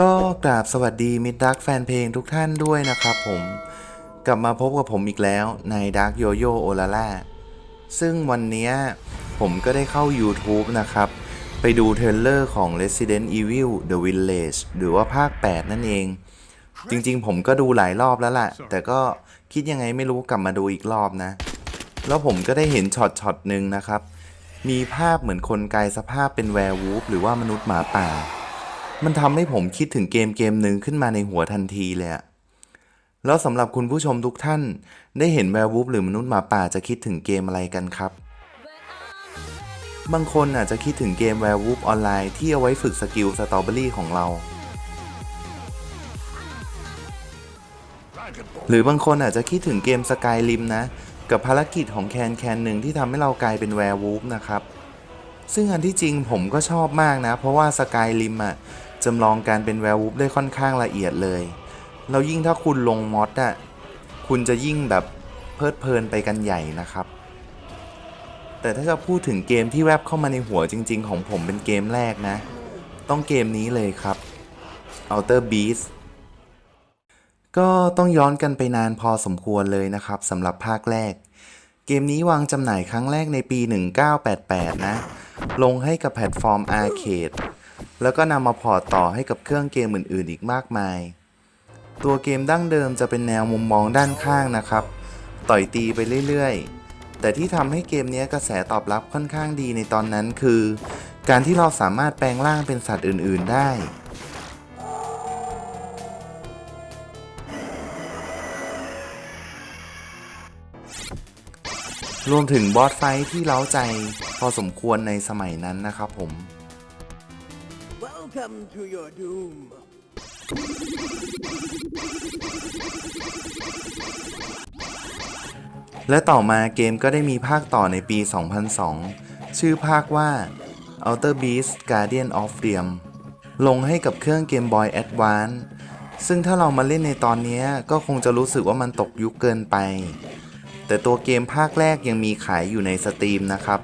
ก็กราบสวัสดีมิตรรักแฟนเพลงทุกท่านด้วยนะครับผมกลับมาพบกับผมอีกแล้วใน Dark Yoyo o l a l a ซึ่งวันนี้ผมก็ได้เข้า YouTube นะครับ ไปดูเทรลเลอร์ของ Resident Evil The Village หรือว่าภาค 8 นั่นเอง จริงๆ ผมก็ดูหลายรอบแล้วล่ะ แต่ก็คิดยังไงไม่รู้กลับมาดูอีกรอบนะ แล้วผมก็ได้เห็นช็อตช็อตหนึ่งนะครับ มีภาพเหมือนคนกลายสภาพเป็นแวร์วูฟหรือว่ามนุษย์หมาป่า มันทำให้ผมคิดถึงเกมเกมหนึ่งขึ้นมาในหัวทันทีเลยอะแล้วสำหรับคุณผู้ชมทุกท่าน ได้เห็นแวร์วูฟหรือมนุษย์หมาป่าจะคิดถึงเกมอะไรกันครับ บางคนอาจจะคิดถึงเกมแวร์วูฟออนไลน์ที่เอาไว้ฝึกสกิลสตรอเบอรี่ของเรา หรือบางคนอาจจะคิดถึงเกมสกายริมนะ กับภารกิจของแคนแคนหนึ่งที่ทำให้เรากลายเป็นแวร์วูฟนะครับซึ่งอันที่จริงผมก็ชอบมากนะ เพราะว่าสกายริมอะ จำลองการเป็นแวร์วูฟได้ค่อนข้างละเอียดเลย แล้วยิ่งถ้าคุณลงมอดอะคุณจะยิ่งแบบเพลิดเพลินไปกันใหญ่นะครับ แต่ถ้าจะพูดถึงเกมที่แวบเข้ามาในหัวจริง ๆ ของผมเป็นเกมแรกนะ ต้องเกมนี้เลยครับ Outer Beast ก็ต้องย้อนกันไปนานพอสมควรเลยนะครับสำหรับภาคแรก เกมนี้วางจำหน่ายครั้งแรกในปี 1988 นะ ลงให้กับแพลตฟอร์มอาร์เคด แล้วก็นำมาพอร์ตต่อให้กับเครื่องเกมอื่นๆ อีกมากมาย ตัวเกมดั้งเดิมจะเป็นแนวมุมมองด้านข้างนะครับ ต่อยตีไปเรื่อยๆ แต่ที่ทำให้เกมนี้กระแสตอบรับค่อนข้างดีในตอนนั้นคือ การที่เราสามารถแปลงร่างเป็นสัตว์อื่นๆได้รวมถึงบอสไฟที่เล้าใจพอสมควรในสมัยนั้นนะครับผม Welcome to your doom. และต่อมาเกมก็ได้มีภาคต่อในปี 2002 ชื่อภาคว่า Outer Beast Guardian of Realm ลงให้กับเครื่อง Game Boy Advance ซึ่งถ้าเรามาเล่นในตอนนี้ก็คงจะรู้สึกว่ามันตกยุคเกินไป แต่ตัวเกมภาคแรกยังมีขายอยู่ในสตรีมนะครับ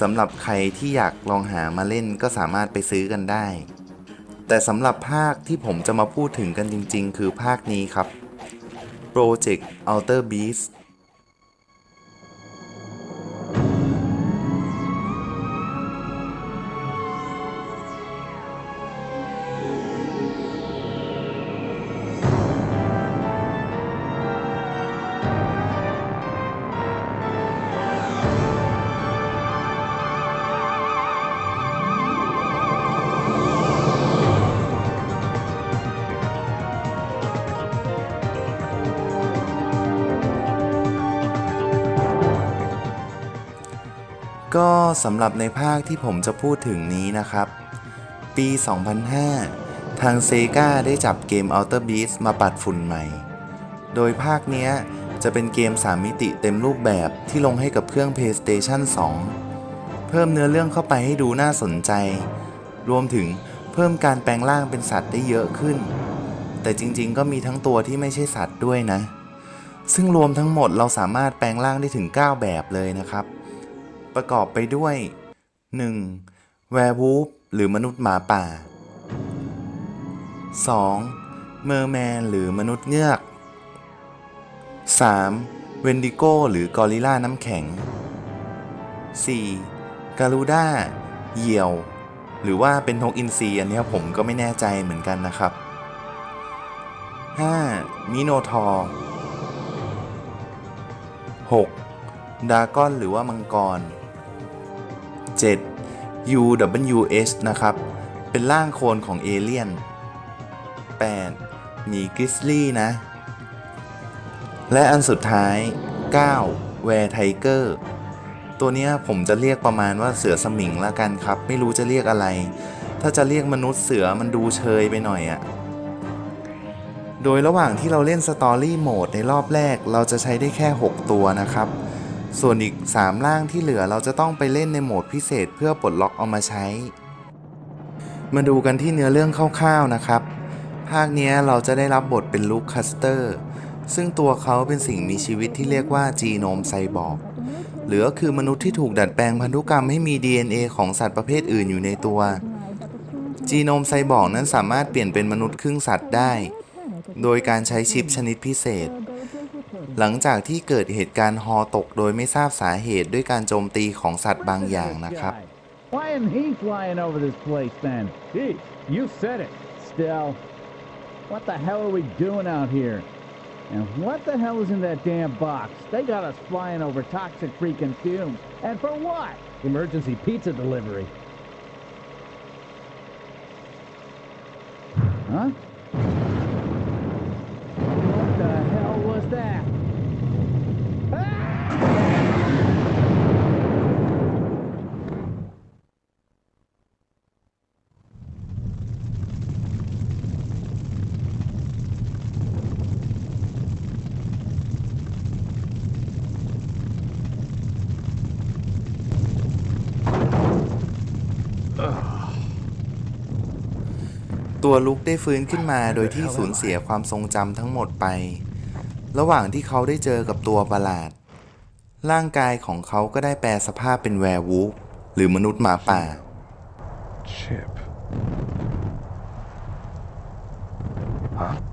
สำหรับใครที่อยากลองหามาเล่นก็สามารถไปซื้อกันได้ แต่สำหรับภาคที่ผมจะมาพูดถึงกันจริง ๆ คือภาคนี้ครับ Project Outer Beast ก็สำหรับในภาคที่ผมจะพูดถึงนี้นะครับ ปี 2005 ทางเซกาได้จับเกม Outer Beast มาปัดฝุ่นใหม่ โดยภาคเนี้ยจะเป็นเกม 3 มิติเต็มรูปแบบที่ลงให้กับเครื่อง PlayStation 2 เพิ่มเนื้อเรื่องเข้าไปให้ดูน่าสนใจ รวมถึงเพิ่มการแปลงร่างเป็นสัตว์ได้เยอะขึ้น แต่จริงๆ ก็มีทั้งตัวที่ไม่ใช่สัตว์ด้วยนะ ซึ่งรวมทั้งหมดเราสามารถแปลงร่างได้ถึง 9 แบบเลยนะครับ ประกอบไปด้วย 1. แวร์วูฟหรือมนุษย์หมาป่า 2. เมอร์แมนหรือมนุษย์เงือก 3. เวนดิโกหรือกอริลลาน้ำแข็ง 4. การูด้าเหยี่ยว หรือว่าเป็นนกอินทรีอันนี้ผมก็ไม่แน่ใจเหมือนกันนะครับ 5. มิโนทอร์ 6. ดากอนหรือว่ามังกร 7. UWH นะครับ เป็นร่างโคลนของเอเลี่ยน 8. มีกริสลี่นะ และอันสุดท้าย 9. แวร์ไทเกอร์ตัวนี้ผมจะเรียกประมาณว่าเสือสมิงละกันครับ ไม่รู้จะเรียกอะไร ถ้าจะเรียกมนุษย์เสือมันดูเชยไปหน่อยอะโดยระหว่างที่เราเล่นสตอรี่โหมดในรอบแรกเราจะใช้ได้แค่ 6 ตัวนะครับ ส่วนอีก 3 ร่างที่เหลือเราจะต้องไปเล่นในโหมดพิเศษเพื่อปลดล็อกเอามาใช้ มาดูกันที่เนื้อเรื่องคร่าวๆนะครับ ภาคนี้เราจะได้รับบทเป็นลูคคัสเตอร์ ซึ่งตัวเขาเป็นสิ่งมีชีวิตที่เรียกว่าจีโนมไซบอร์กหรือก็คือมนุษย์ที่ถูกดัดแปลงพันธุกรรมให้มี DNA ของสัตว์ประเภทอื่นอยู่ในตัว จีโนมไซบอร์กนั้นสามารถเปลี่ยนเป็นมนุษย์ครึ่งสัตว์ได้ โดยการใช้ชิปชนิดพิเศษ หลังจากที่เกิดเหตุการณ์ฮอตกโดยไม่ทราบสาเหตุด้วยการโจมตีของสัตว์บางอย่างนะครับ Why isn't he flying over this place then? Gee, you said it. Still, what the hell are we doing out here? And what the hell is in that damn box? They got us flying over toxic freaking fumes. And for what? Emergency pizza delivery. Huh? What the hell was that? Ah. ตัวลุกได้ฟื้นขึ้นมาโดยที่สูญเสียความทรงจำทั้งหมดไป ระหว่างที่เขาได้เจอกับตัวประหลาด ร่างกายของเขาก็ได้แปลสภาพเป็นแวร์วูฟหรือมนุษย์หมาป่า Chip. Huh? "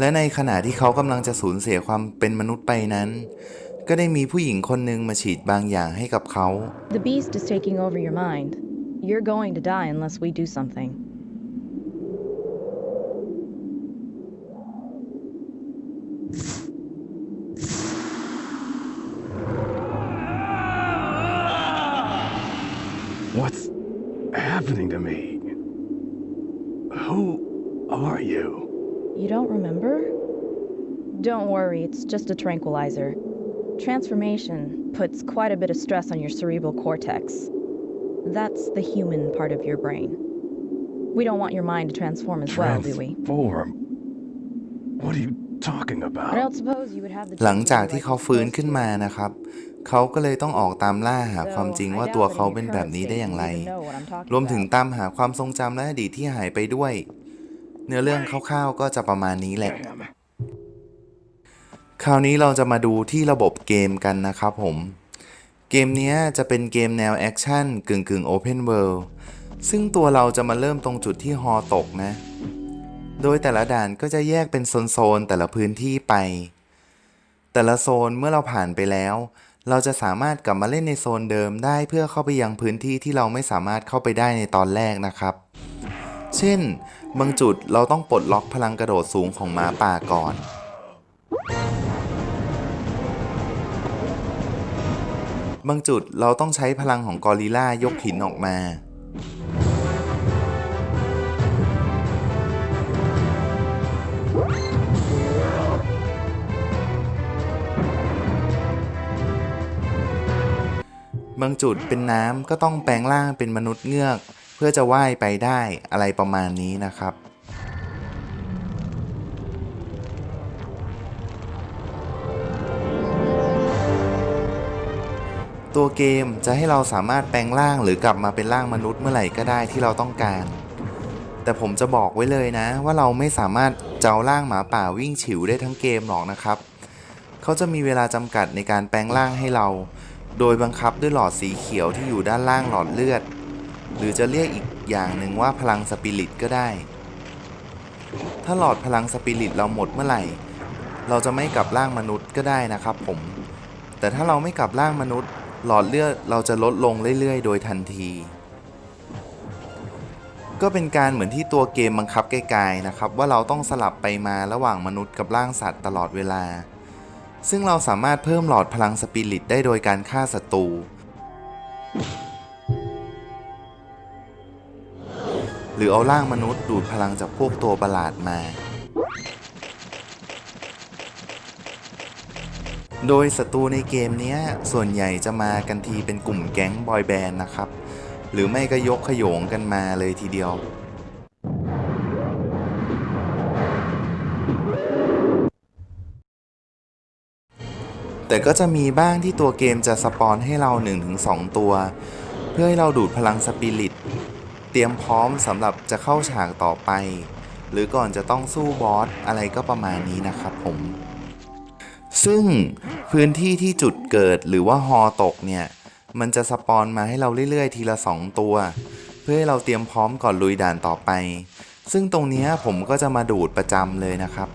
และในขณะที่เขากำลังจะสูญเสียความเป็นมนุษย์ไปนั้น ก็ได้มีผู้หญิงคนหนึ่งมาฉีดบางอย่างให้กับเขา The beast is taking over your mind. You're going to die unless we do something. What's happening to me? Who are you? You don't remember? Don't worry, it's just a tranquilizer. Transformation puts quite a bit of stress on your cerebral cortex. That's the human part of your brain. We don't want your mind to transform as well, do we? Transform? What are you talking I about? don't suppose you would have the หลัง chance to จาก do ที่ like เขา you're ฟื้น supposed ขึ้น to. มานะครับ เขาก็เลยต้องออกตามล่าหาความจริงว่าตัวเขาเป็นแบบนี้ได้อย่างไร รวมถึงตามหาความทรงจำและอดีตที่หายไปด้วย เนื้อเรื่องคร่าวๆก็จะประมาณนี้แหละ Damn. คราวนี้เราจะมาดูที่ระบบเกมกันนะครับผม เกมเนี้ยจะเป็นเกมแนวแอคชั่นกึ่งกึ่งโอเพนเวิลด์ซึ่งตัวเราจะมาเริ่มตรงจุดที่ฮอตกนะ โดยแต่ละด่านก็จะแยกเป็นโซนๆแต่ละพื้นที่ไป แต่ละโซนเมื่อเราผ่านไปแล้ว เราจะสามารถกลับมาเล่นในโซนเดิมได้เพื่อเข้าไปยังพื้นที่ที่เราไม่สามารถเข้าไปได้ในตอนแรกนะครับ เช่น บางจุดเราต้องปลดล็อกพลังกระโดดสูงของหมาป่าก่อน บางจุดเราต้องใช้พลังของกอริลล่ายกหินออกมา บางจุดเป็นน้ำก็ต้องแปลงร่างเป็นมนุษย์เงือก เพื่อจะว่ายไปได้อะไรประมาณนี้นะครับ ตัวเกมจะให้เราสามารถแปลงร่างหรือกลับมาเป็นร่างมนุษย์เมื่อไหร่ก็ได้ที่เราต้องการ แต่ผมจะบอกไว้เลยนะ ว่าเราไม่สามารถเจ้าร่างหมาป่าวิ่งฉิวได้ทั้งเกมหรอกนะครับ เขาจะมีเวลาจำกัดในการแปลงร่างให้เรา โดยบังคับด้วยหลอดสีเขียวที่อยู่ด้านล่างหลอดเลือด หรือจะเรียกอีกอย่างหนึ่งว่าพลังสปิริตก็ได้ ถ้าหลอดพลังสปิริตเราหมดเมื่อไหร่ เราจะไม่กลับร่างมนุษย์ก็ได้นะครับผมแต่ถ้าเราไม่กลับร่างมนุษย์ หลอดเลือดเราจะลดลงเรื่อยๆ โดยทันที ก็เป็นการเหมือนที่ตัวเกมบังคับไกลๆนะครับ ว่าเราต้องสลับไปมาระหว่างมนุษย์กับร่างสัตว์ตลอดเวลา ซึ่งเราสามารถเพิ่มหลอดพลังสปิริตได้โดยการฆ่าศัตรูหรือเอาร่างมนุษย์ดูดพลังจากพวกตัวประหลาดมา โดยศัตรูในเกมนี้ส่วนใหญ่จะมากันทีเป็นกลุ่มแก๊งบอยแบนด์นะครับ หรือไม่ก็ยกขโยงกันมาเลยทีเดียว แต่ก็จะมีบ้างที่ตัวเกมจะสปอนให้เรา 1-2 ตัว เพื่อให้เราดูดพลังสปิริต เตรียมพร้อมสำหรับจะเข้าฉากต่อไป หรือก่อนจะต้องสู้บอสอะไรก็ประมาณนี้นะครับผม ซึ่งพื้นที่ที่จุดเกิดหรือว่าฮอตกเนี่ย มันจะสปอนมาให้เราเรื่อยๆ ทีละ 2 ตัว เพื่อให้เราเตรียมพร้อมก่อนลุยด่านต่อไป ซึ่งตรงนี้ผมก็จะมาดูดประจำเลยนะครับ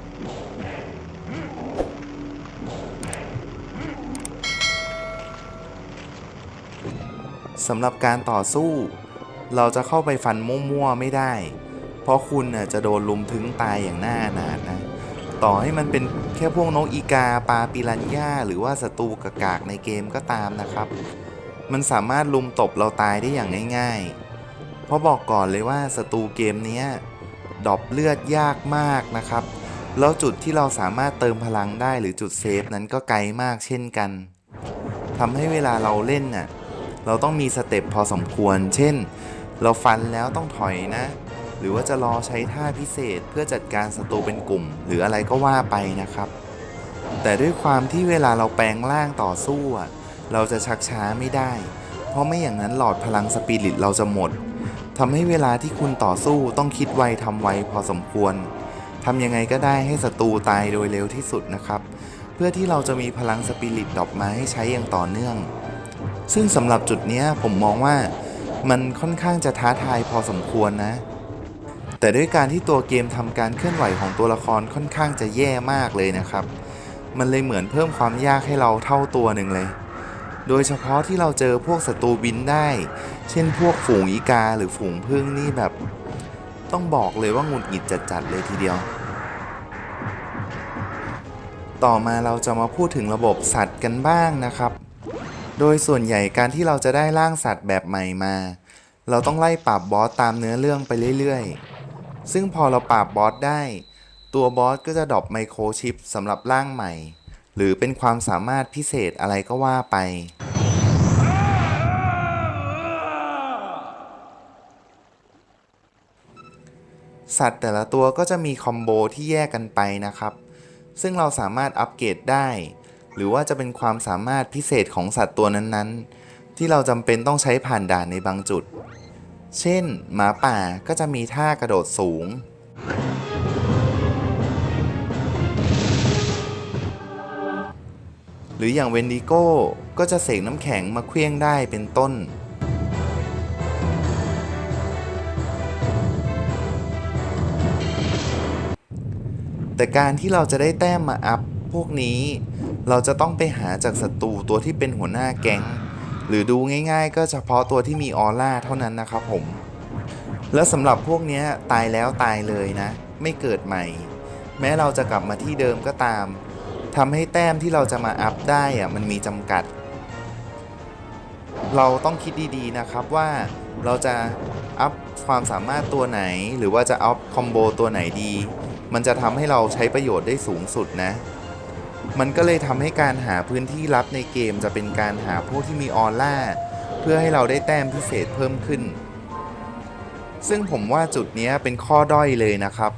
สำหรับการต่อสู้ เราจะเข้าไปฟันมั่วๆไม่ได้ เพราะคุณจะโดนลุมถึงตายอย่างน่าอนาถนะ ต่อให้มันเป็นแค่พวกนกอีกาปลาปิรันย่าหรือว่าศัตรูกากากในเกมก็ตามนะครับ มันสามารถลุมตบเราตายได้อย่างง่ายๆ เพราะบอกก่อนเลยว่าศัตรูเกมนี้ดรอปเลือดยากมากนะครับ แล้วจุดที่เราสามารถเติมพลังได้หรือจุดเซฟนั้นก็ไกลมากเช่นกันทำให้เวลาเราเล่นน่ะเราต้องมีสเต็ปพอสมควร เช่น เราฟันแล้วต้องถอยนะ หรือว่าจะรอใช้ท่าพิเศษเพื่อจัดการศัตรูเป็นกลุ่ม หรืออะไรก็ว่าไปนะครับ แต่ด้วยความที่เวลาเราแปลงร่างต่อสู้เราจะชักช้าไม่ได้ เพราะไม่อย่างนั้นหลอดพลังสปิริตเราจะหมดทำให้เวลาที่คุณต่อสู้ต้องคิดไวทำไวพอสมควรทำยังไงก็ได้ให้ศัตรูตายโดยเร็วที่สุดนะครับ เพื่อที่เราจะมีพลังสปิริตดอปมาให้ใช้อย่างต่อเนื่อง ซึ่งสำหรับจุดนี้ผมมองว่ามันค่อนข้างจะท้าทายพอสมควรนะ แต่ด้วยการที่ตัวเกมทำการเคลื่อนไหวของตัวละครค่อนข้างจะแย่มากเลยนะครับ มันเลยเหมือนเพิ่มความยากให้เราเท่าตัวหนึ่งเลย โดยเฉพาะที่เราเจอพวกศัตรูบินได้ เช่นพวกฝูงอีกาหรือฝูงพึ่งนี่แบบ ต้องบอกเลยว่าหงุดหงิดจัดๆเลยทีเดียว ต่อมาเราจะมาพูดถึงระบบสัตว์กันบ้างนะครับ โดยส่วนใหญ่การที่เราจะได้ร่างสัตว์แบบใหม่มาเราต้องไล่ปราบบอสตามเนื้อเรื่องไปเรื่อย ๆ ซึ่งพอเราปราบบอสได้ ตัวบอสก็จะดรอปไมโครชิปสำหรับร่างใหม่ หรือเป็นความสามารถพิเศษอะไรก็ว่าไป สัตว์แต่ละตัวก็จะมีคอมโบที่แยกกันไปนะครับ ซึ่งเราสามารถอัปเกรดได้ หรือว่าจะเป็นความสามารถพิเศษของสัตว์ตัวนั้นๆ ที่เราจำเป็นต้องใช้ผ่านด่านในบางจุด เช่น หมาป่าก็จะมีท่ากระโดดสูง หรืออย่างเวนดิโก้ก็จะเสกน้ำแข็งมาเคลี้ยงได้เป็นต้น แต่การที่เราจะได้แต้มมาอัพพวกนี้ เราจะต้องไปหาจากศัตรูตัวที่เป็นหัวหน้าแก๊ง หรือดูง่ายๆ ก็เฉพาะตัวที่มีออร่าเท่านั้นนะครับผม แล้วสำหรับพวกนี้ตายแล้วตายเลยนะ ไม่เกิดใหม่ แม้เราจะกลับมาที่เดิมก็ตามทำให้แต้มที่เราจะมาอัพได้อะมันมีจำกัด เราต้องคิดดีๆนะครับว่าเราจะอัพความสามารถตัวไหนหรือว่าจะอัพคอมโบตัวไหนดี มันจะทำให้เราใช้ประโยชน์ได้สูงสุดนะ มันก็เลยทำให้การหาพื้นที่ลับในเกมจะเป็นการหาพวกที่มีออร่าเพื่อให้เราได้แต้มพิเศษเพิ่มขึ้น ซึ่งผมว่าจุดนี้เป็นข้อด้อยเลยนะครับ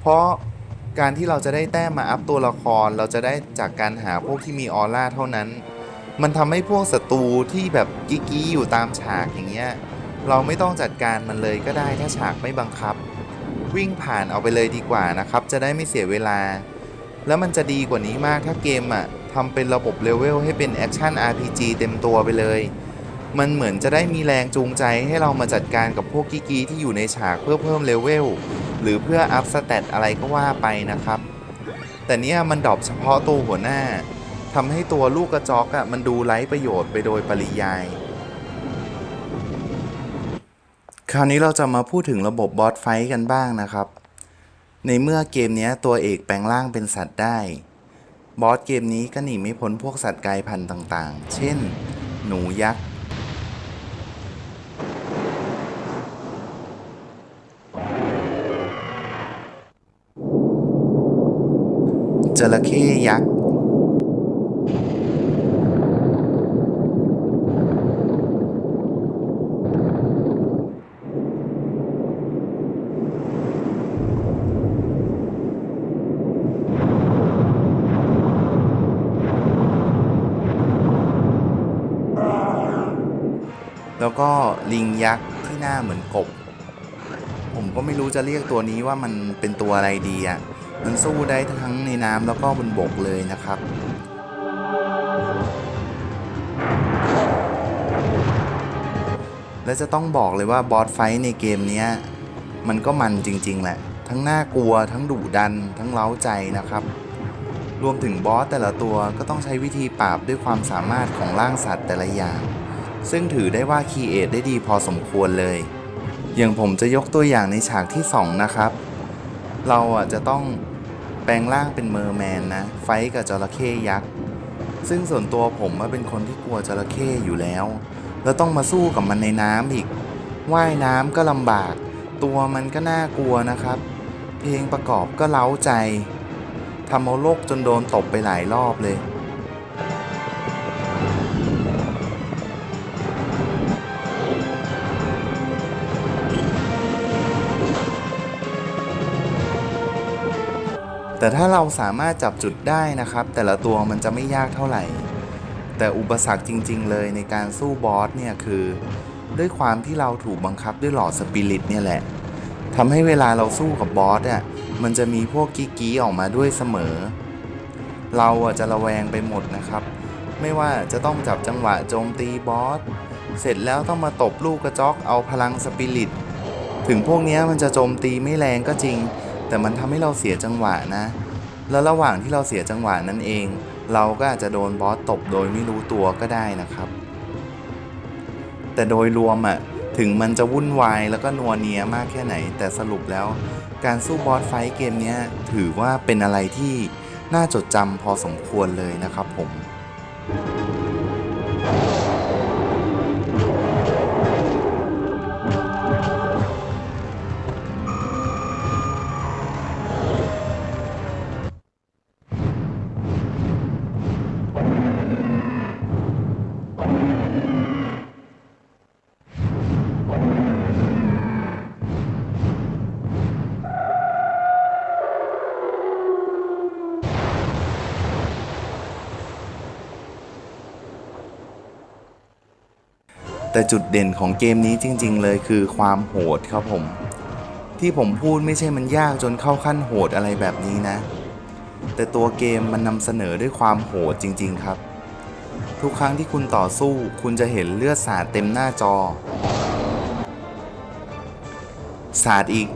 เพราะการที่เราจะได้แต้มมาอัพตัวละครเราจะได้จากการหาพวกที่มีออร่าเท่านั้น มันทำให้พวกศัตรูที่แบบกิ๊กๆอยู่ตามฉากอย่างเงี้ยเราไม่ต้องจัดการมันเลยก็ได้ถ้าฉากไม่บังคับ วิ่งผ่านเอาไปเลยดีกว่านะครับ จะได้ไม่เสียเวลา แล้วมันจะดีกว่านี้มากถ้าเกมอะทำเป็นระบบเลเวลให้เป็นแอคชั่น RPG เต็มตัวไปเลย มันเหมือนจะได้มีแรงจูงใจให้เรามาจัดการกับพวกกิ๊กๆที่อยู่ในฉากเพื่อเพิ่มเลเวลหรือเพื่ออัพสเตตอะไรก็ว่าไปนะครับ แต่เนี้ยมันดรอปเฉพาะตัวหัวหน้าทำให้ตัวลูกกระจอกอะ่ะมันดูไร้ประโยชน์ไปโดยปริยาย คราวนี้เราจะมาพูดถึงระบบบอสไฟท์กันบ้างนะครับ ในเมื่อเกมนี้ตัวเอกแปลงร่างเป็นสัตว์ได้ บอสเกมนี้ก็หนีไม่พ้นพวกสัตว์กลายพันธุ์ต่างๆ เช่น หนูยักษ์จระเข้ยักษ์ แล้วก็ลิงยักษ์ที่หน้าเหมือนกบ ผมก็ไม่รู้จะเรียกตัวนี้ว่ามันเป็นตัวอะไรดีอะ่ะ มันสู้ได้ทั้งในน้ำแล้วก็บนบกเลยนะครับและจะต้องบอกเลยว่าบอสไฟในเกมนี้มันก็มันจริง ๆ แหละ ทั้งน่ากลัวทั้งดุดัน ทั้งเล้าใจนะครับ รวมถึงบอสแต่ละตัวก็ต้องใช้วิธีปราบด้วยความสามารถของร่างสัตว์แต่ละอย่าง ซึ่งถือได้ว่าคีเอทได้ดีพอสมควรเลย อย่างผมจะยกตัวอย่างในฉากที่ 2 นะครับ เราอะจะต้องแปลงร่างเป็นเมอร์แมนนะ ไฟกับจระเข้ยักษ์ ซึ่งส่วนตัวผมว่าเป็นคนที่กลัวจระเข้อยู่แล้ว แล้วต้องมาสู้กับมันในน้ำอีก ว่ายน้ำก็ลำบาก ตัวมันก็น่ากลัวนะครับ เพลงประกอบก็เล้าใจทำเอาโลกจนโดนตบไปหลายรอบเลย แต่ถ้าเราสามารถจับจุดได้นะครับ แต่ละตัวมันจะไม่ยากเท่าไหร่ แต่อุปสรรคจริง ๆ เลยในการสู้บอสเนี่ยคือ ด้วยความที่เราถูกบังคับด้วยหลอดสปิริตเนี่ยแหละทำให้เวลาเราสู้กับบอสอะมันจะมีพวกกี้กี้ออกมาด้วยเสมอ เราอะจะระแวงไปหมดนะครับ ไม่ว่าจะต้องจับจังหวะโจมตีบอสเสร็จแล้วต้องมาตบลูกกระจอกเอาพลังสปิริตถึงพวกนี้มันจะโจมตีไม่แรงก็จริง แต่มันทำให้เราเสียจังหวะนะ แล้วระหว่างที่เราเสียจังหวะนั้นเอง เราก็อาจจะโดนบอสตบโดยไม่รู้ตัวก็ได้นะครับ แต่โดยรวมอะ่ะถึงมันจะวุ่นวายแล้วก็นัวเนียมากแค่ไหน แต่สรุปแล้ว การสู้บอสไฟท์เกมนี้ถือว่าเป็นอะไรที่น่าจดจำพอสมควรเลยนะครับผม แต่จุดเด่นของเกมนี้จริง ๆ เลยคือความโหดครับผม ที่ผมพูดไม่ใช่มันยากจนเข้าขั้นโหดอะไรแบบนี้นะ แต่ตัวเกมมันนำเสนอด้วยความโหดจริง ๆ ครับ ทุกครั้งที่คุณต่อสู้คุณจะเห็นเลือดสาดเต็มหน้าจอ สาดอีก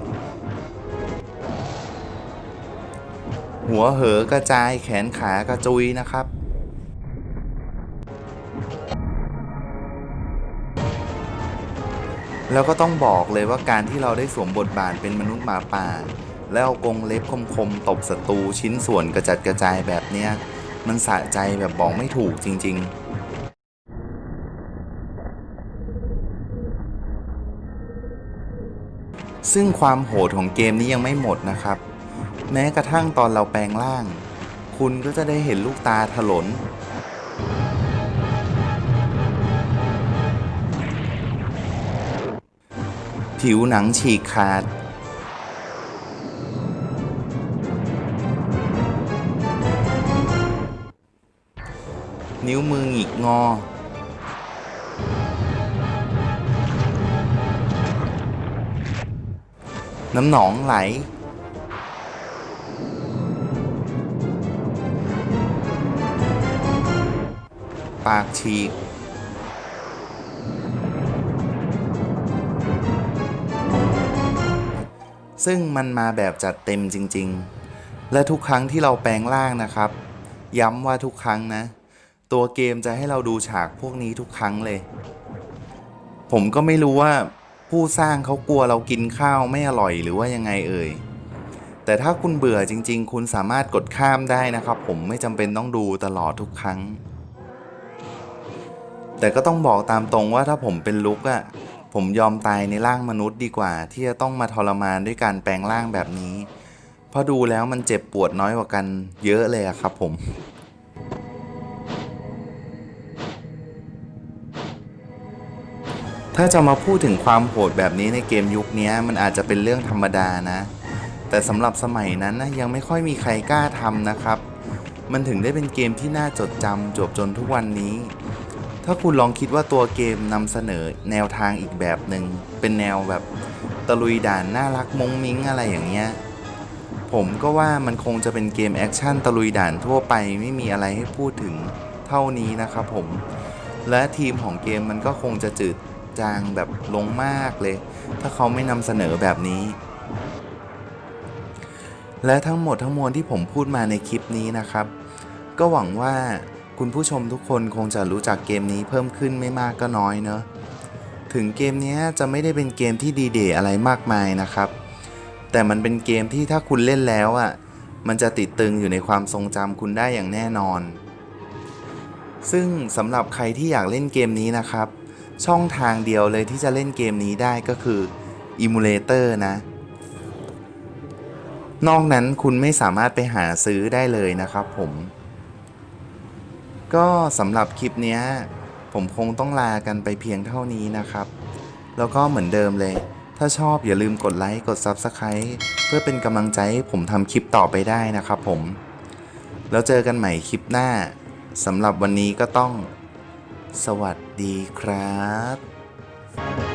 หัวเหอกระจายแขนขากระจุยนะครับ แล้วก็ต้องบอกเลยว่าการที่เราได้สวมบทบาทเป็นมนุษย์หมาป่า แล้วเอากรงเล็บคมๆตบศัตรูชิ้นส่วนกระจัดกระจายแบบเนี้ยมันสะใจแบบบอกไม่ถูกจริง ๆซึ่งความโหดของเกมนี้ยังไม่หมดนะครับ แม้กระทั่งตอนเราแปลงร่าง คุณก็จะได้เห็นลูกตาถลน ผิวหนังฉีกขาด นิ้วมือหงิกงอ น้ำหนองไหลปากฉีก ซึ่งมันมาแบบจัดเต็มจริงๆ และทุกครั้งที่เราแปลงร่างนะครับ ย้ำว่าทุกครั้งนะ ตัวเกมจะให้เราดูฉากพวกนี้ทุกครั้งเลย ผมก็ไม่รู้ว่าผู้สร้างเขากลัวเรากินข้าวไม่อร่อยหรือว่ายังไงเอ่ย แต่ถ้าคุณเบื่อจริง ๆ คุณสามารถกดข้ามได้นะครับ ผมไม่จำเป็นต้องดูตลอดทุกครั้ง แต่ก็ต้องบอกตามตรงว่าถ้าผมเป็นลุกอะ ผมยอมตายในร่างมนุษย์ดีกว่า ที่จะต้องมาทรมานด้วยการแปลงร่างแบบนี้ เพราะดูแล้วมันเจ็บปวดน้อยกว่ากันเยอะเลยอะครับผมถ้าจะมาพูดถึงความโหดแบบนี้ในเกมยุคนี้มันอาจจะเป็นเรื่องธรรมดานะ แต่สำหรับสมัยนั้นนะยังไม่ค่อยมีใครกล้าทำนะครับ มันถึงได้เป็นเกมที่น่าจดจำจบจนทุกวันนี้ ถ้าคุณลองคิดว่าตัวเกมนำเสนอแนวทางอีกแบบหนึ่งเป็นแนวแบบตะลุยด่านน่ารักมงมิงอะไรอย่างเงี้ยผมก็ว่ามันคงจะเป็นเกมแอคชั่นตะลุยด่านทั่วไปไม่มีอะไรให้พูดถึงเท่านี้นะครับผม และทีมของเกมมันก็คงจะจืดจางแบบลงมากเลย ถ้าเขาไม่นำเสนอแบบนี้ และทั้งหมดทั้งมวลที่ผมพูดมาในคลิปนี้นะครับ ก็หวังว่า คุณผู้ชมทุกคนคงจะรู้จักเกมนี้เพิ่มขึ้นไม่มากก็น้อยเนอะถึงเกมนี้จะไม่ได้เป็นเกมที่ดีเดย์อะไรมากมายนะครับ แต่มันเป็นเกมที่ถ้าคุณเล่นแล้วอะมันจะติดตึงอยู่ในความทรงจำคุณได้อย่างแน่นอน ซึ่งสำหรับใครที่อยากเล่นเกมนี้นะครับ ช่องทางเดียวเลยที่จะเล่นเกมนี้ได้ก็คือ Emulator นะ นอกนั้นคุณไม่สามารถไปหาซื้อได้เลยนะครับผม ก็สำหรับคลิปนี้ผมคงต้องลากันไปเพียงเท่านี้นะครับ แล้วก็เหมือนเดิมเลย ถ้าชอบอย่าลืมกดไลค์กด Subscribe เพื่อเป็นกำลังใจให้ผมทำคลิปต่อไปได้นะครับผม แล้วเจอกันใหม่คลิปหน้าสำหรับวันนี้ก็ต้อง สวัสดีครับ